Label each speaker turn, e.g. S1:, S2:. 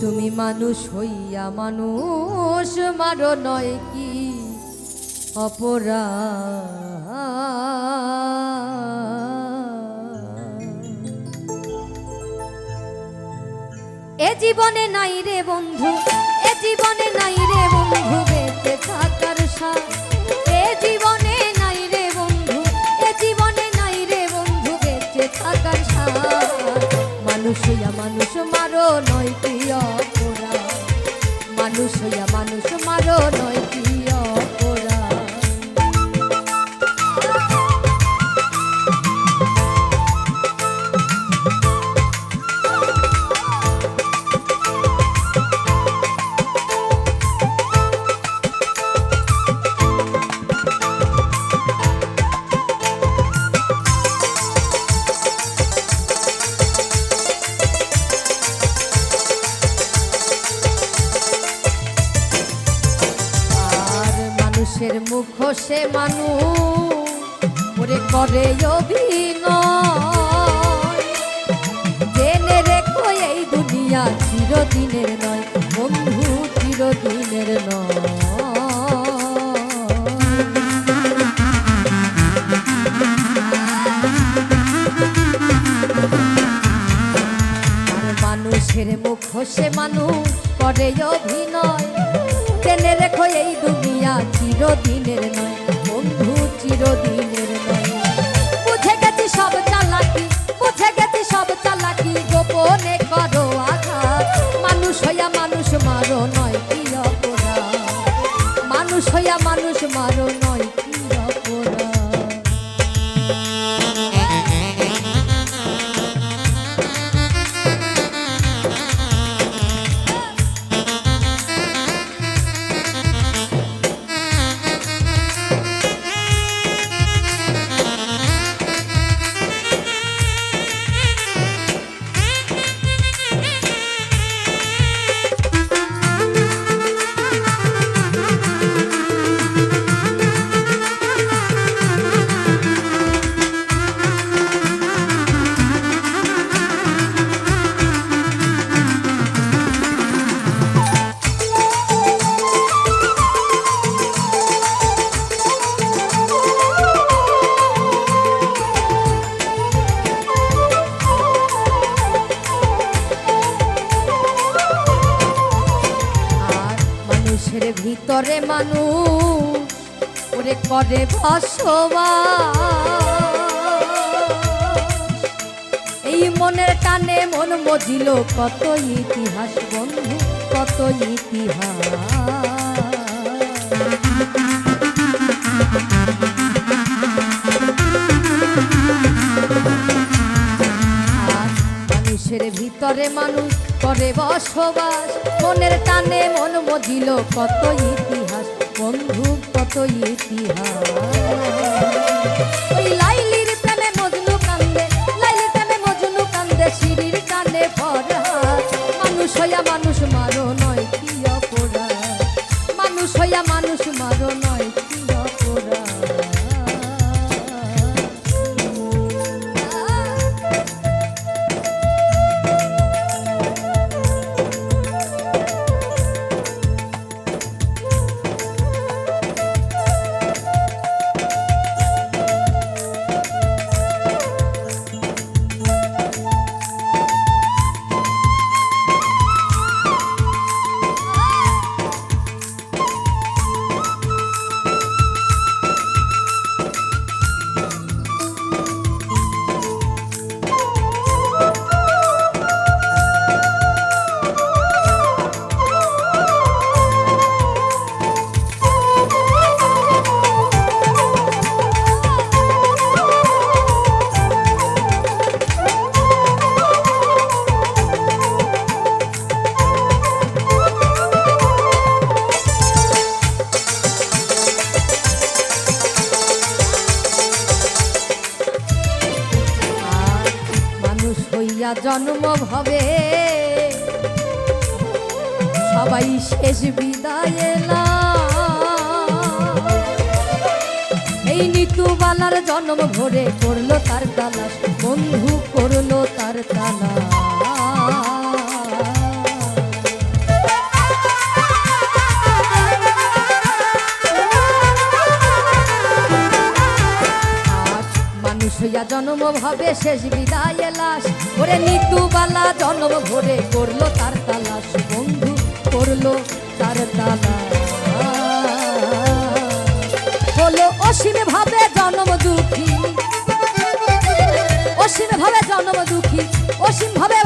S1: তুমি মানুষ হইয়া মানুষ, মারো নয় কি? অপরাধ। এ জীবনে নাই রে বন্ধু, এ জীবনে নাই মানুষের মুখ সে মানুষ ওরে করে অভিনয়। রেখো এই দুনিয়া চিরদিনের নয়, বন্ধু চিরদিনের নয়। মানুষের মুখ সে মানুষ করে অভিনয়। জেনে রেখো এই দুনিয়া চিরদিনের নয় বন্ধু চিরদিনের মানুষের ভিতরে মানুষ, ওরে করে বসবাস। এই মনের টানে মন মজিল, কত ইতিহাস বন্ধু, কত ইতিহাস। ভিতরে মানুষ করে বসবাস। মনের টানে মন মজিল, কত ইতিহাস। বন্ধু, কত ইতিহাস। মানুষ মারো নয়, কি অপরাধ। মানুষ হইয়া মানুষ মারো নয়, কি হইয়া জন্ম হবে সবাই শেষ বিদায়। এই নিতুবালার জন্ম ভরে করল তার তালাশ বন্ধু করল জন্ম ভাবে শেষ বিদায় লাশ। ওরে নিতুবালা, জন্ম ভরে করল তার তালাশ। বন্ধু করল তার তালাশ। হলো অসীম ভাবে জন্ম দুঃখী। অসীম ভাবে জন্ম দুঃখী। অসীম ভাবে